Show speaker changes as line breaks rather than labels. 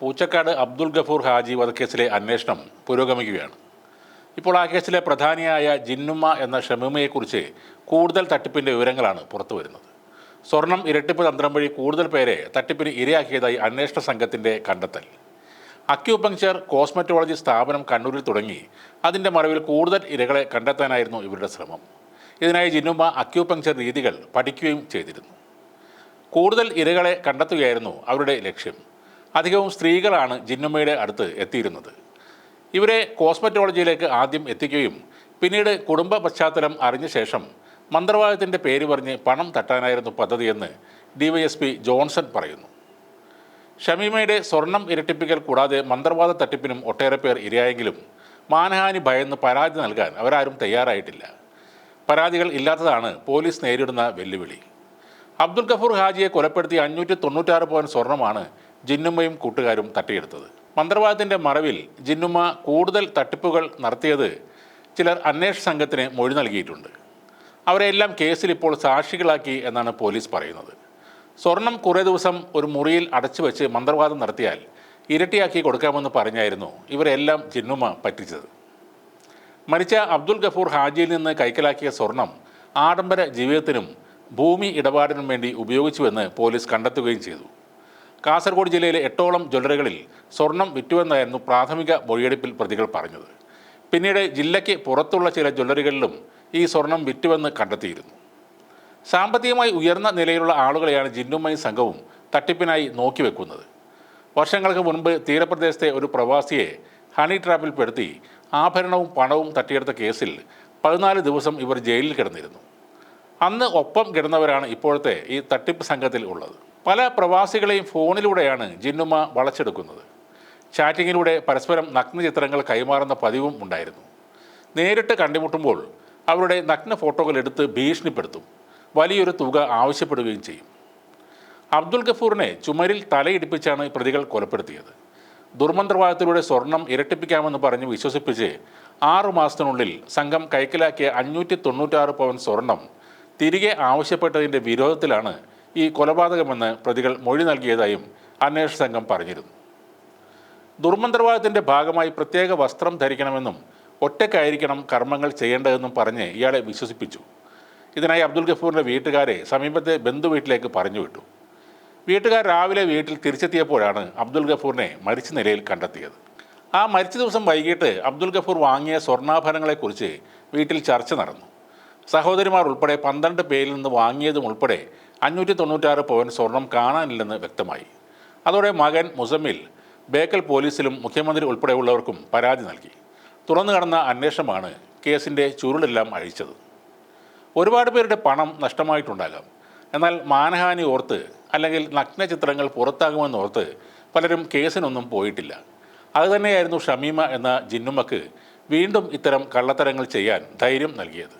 പൂച്ചക്കാട് അബ്ദുൾ ഗഫൂർ ഹാജി വധക്കേസിലെ അന്വേഷണം പുരോഗമിക്കുകയാണ്. ഇപ്പോൾ ആ കേസിലെ പ്രധാനിയായ ജിന്നുമ്മ എന്ന ഷമീമയെക്കുറിച്ച് കൂടുതൽ തട്ടിപ്പിന്റെ വിവരങ്ങളാണ് പുറത്തു വരുന്നത്. സ്വർണം ഇരട്ടിപ്പ് തന്ത്രം വഴി കൂടുതൽ പേരെ തട്ടിപ്പിന് ഇരയാക്കിയതായി അന്വേഷണ സംഘത്തിന്റെ കണ്ടെത്തൽ. അക്യൂപങ്ചർ കോസ്മെറ്റോളജി സ്ഥാപനം കണ്ണൂരിൽ തുടങ്ങി. അതിന്റെ മറവിൽ കൂടുതൽ ഇരകളെ കണ്ടെത്താനായിരുന്നു ഇവരുടെ ശ്രമം. ഇതിനായി ജിന്നുമ്മ അക്യൂപങ്ചർ രീതികൾ പഠിക്കുകയും ചെയ്തിരുന്നു. കൂടുതൽ ഇരകളെ കണ്ടെത്തുകയായിരുന്നു അവരുടെ ലക്ഷ്യം. അധികവും സ്ത്രീകളാണ് ജിന്നുമ്മയുടെ അടുത്ത് എത്തിയിരുന്നത്. ഇവരെ കോസ്മറ്റോളജിയിലേക്ക് ആദ്യം എത്തിക്കുകയും പിന്നീട് കുടുംബ പശ്ചാത്തലം അറിഞ്ഞ ശേഷം മന്ത്രവാദത്തിന്റെ പേര് പറഞ്ഞ് പണം തട്ടാനായിരുന്നു പദ്ധതിയെന്ന് ഡിവൈഎസ്പി ജോൺസൺ പറയുന്നു. ഷമീമയുടെ സ്വർണം ഇരട്ടിപ്പിക്കൽ കൂടാതെ മന്ത്രവാദ തട്ടിപ്പിനും ഒട്ടേറെ പേർ ഇരയായെങ്കിലും മാനഹാനി ഭയന്ന് പരാതി നൽകാൻ അവരാരും തയ്യാറായിട്ടില്ല. പരാതികൾ ഇല്ലാത്തതാണ് പോലീസ് നേരിടുന്ന വെല്ലുവിളി. അബ്ദുൽ ഗഫൂർ ഹാജിയെ കൊലപ്പെടുത്തിയ അഞ്ഞൂറ്റി തൊണ്ണൂറ്റാറ് പവൻ സ്വർണമാണ് ജിന്നുമ്മയും കൂട്ടുകാരും തട്ടിയെടുത്തത്. മന്ത്രവാദത്തിന്റെ മറവിൽ ജിന്നുമ്മ കൂടുതൽ തട്ടിപ്പുകൾ നടത്തിയത് ചിലർ അന്വേഷണ സംഘത്തിന് മൊഴി നൽകിയിട്ടുണ്ട്. അവരെല്ലാം കേസിൽ ഇപ്പോൾ സാക്ഷികളാക്കി എന്നാണ് പോലീസ് പറയുന്നത്. സ്വർണം കുറേ ദിവസം ഒരു മുറിയിൽ അടച്ചു വെച്ച് മന്ത്രവാദം നടത്തിയാൽ ഇരട്ടിയാക്കി കൊടുക്കാമെന്ന് പറഞ്ഞായിരുന്നു ഇവരെല്ലാം ജിന്നുമ്മ പറ്റിച്ചത്. മരിച്ച അബ്ദുൽ ഗഫൂർ ഹാജിയിൽ നിന്ന് കൈക്കലാക്കിയ സ്വർണം ആഡംബര ജീവിതത്തിനും ഭൂമി ഇടപാടിനും വേണ്ടി ഉപയോഗിച്ചുവെന്ന് പോലീസ് കണ്ടെത്തുകയും ചെയ്തു. കാസർഗോഡ് ജില്ലയിലെ എട്ടോളം ജ്വല്ലറികളിൽ സ്വർണം വിറ്റുവെന്നായിരുന്നു പ്രാഥമിക മൊഴിയെടുപ്പിൽ പ്രതികൾ പറഞ്ഞത്. പിന്നീട് ജില്ലയ്ക്ക് പുറത്തുള്ള ചില ജ്വല്ലറികളിലും ഈ സ്വർണം വിറ്റുവെന്ന് കണ്ടെത്തിയിരുന്നു. സാമ്പത്തികമായി ഉയർന്ന നിലയിലുള്ള ആളുകളെയാണ് ജിന്നുമായി സംഘവും തട്ടിപ്പിനായി നോക്കിവെക്കുന്നത് വർഷങ്ങൾക്ക് മുൻപ് തീരപ്രദേശത്തെ ഒരു പ്രവാസിയെ ഹണി ട്രാപ്പിൽ പെടുത്തി ആഭരണവും പണവും തട്ടിയെടുത്ത കേസിൽ പതിനാല് ദിവസം ഇവർ ജയിലിൽ കിടന്നിരുന്നു. അന്ന് ഒപ്പം കിടന്നവരാണ് ഇപ്പോഴത്തെ ഈ തട്ടിപ്പ് സംഘത്തിൽ ഉള്ളത്. പല പ്രവാസികളെയും ഫോണിലൂടെയാണ് ജിന്നുമ്മ വളച്ചെടുക്കുന്നത്. ചാറ്റിങ്ങിലൂടെ പരസ്പരം നഗ്ന ചിത്രങ്ങൾ കൈമാറുന്ന പതിവും ഉണ്ടായിരുന്നു. നേരിട്ട് കണ്ടുമുട്ടുമ്പോൾ അവരുടെ നഗ്ന ഫോട്ടോകൾ എടുത്ത് ഭീഷണിപ്പെടുത്തും വലിയൊരു തുക ആവശ്യപ്പെടുകയും ചെയ്യും. അബ്ദുൽ ഗഫൂറിനെ ചുമരിൽ തലയിടിപ്പിച്ചാണ് പ്രതികൾ കൊലപ്പെടുത്തിയത്. ദുർമന്ത്രവാദത്തിലൂടെ സ്വർണം ഇരട്ടിപ്പിക്കാമെന്ന് പറഞ്ഞ് വിശ്വസിപ്പിച്ച് ആറു മാസത്തിനുള്ളിൽ സംഘം കൈക്കലാക്കിയ അഞ്ഞൂറ്റി തൊണ്ണൂറ്റാറ് പവൻ സ്വർണം തിരികെ ആവശ്യപ്പെട്ടതിന്റെ വിരോധത്തിലാണ് ഈ കൊലപാതകമെന്ന് പ്രതികൾ മൊഴി നൽകിയതായും അന്വേഷണ സംഘം പറഞ്ഞിരുന്നു. ദുർമന്ത്രവാദത്തിന്റെ ഭാഗമായി പ്രത്യേക വസ്ത്രം ധരിക്കണമെന്നും ഒറ്റയ്ക്കായിരിക്കണം കർമ്മങ്ങൾ ചെയ്യേണ്ടതെന്നും പറഞ്ഞ് ഇയാളെ വിശ്വസിപ്പിച്ചു. ഇതിനായി അബ്ദുൽ ഗഫൂറിന്റെ വീട്ടുകാരെ സമീപത്തെ ബന്ധുവീട്ടിലേക്ക് പറഞ്ഞു വിട്ടു. വീട്ടുകാർ രാവിലെ വീട്ടിൽ തിരിച്ചെത്തിയപ്പോഴാണ് അബ്ദുൽ ഗഫൂറിനെ മരിച്ച നിലയിൽ കണ്ടെത്തിയത്. ആ മരിച്ച ദിവസം വൈകിട്ട് അബ്ദുൽ ഗഫൂർ വാങ്ങിയ സ്വർണാഭരണങ്ങളെക്കുറിച്ച് വീട്ടിൽ ചർച്ച നടന്നു. സഹോദരിമാർ ഉൾപ്പെടെ പന്ത്രണ്ട് പേരിൽ നിന്ന് വാങ്ങിയതും ഉൾപ്പെടെ അഞ്ഞൂറ്റി തൊണ്ണൂറ്റാറ് പവൻ സ്വർണം കാണാനില്ലെന്ന് വ്യക്തമായി. അതോടെ മകൻ മുസമ്മിൽ ബേക്കൽ പോലീസിലും മുഖ്യമന്ത്രി ഉൾപ്പെടെയുള്ളവർക്കും പരാതി നൽകി. തുറന്നു കടന്ന അന്വേഷണമാണ് കേസിന്റെ ചുരുളെല്ലാം അഴിച്ചത്. ഒരുപാട് പേരുടെ പണം നഷ്ടമായിട്ടുണ്ടാകാം. എന്നാൽ മാനഹാനി ഓർത്ത് അല്ലെങ്കിൽ നഗ്ന ചിത്രങ്ങൾ പുറത്താകുമെന്നോർത്ത് പലരും കേസിനൊന്നും പോയിട്ടില്ല. അതുതന്നെയായിരുന്നു ഷമീമ എന്ന ജിന്നുമക്ക് വീണ്ടും ഇത്തരം കള്ളത്തരങ്ങൾ ചെയ്യാൻ ധൈര്യം നൽകിയത്.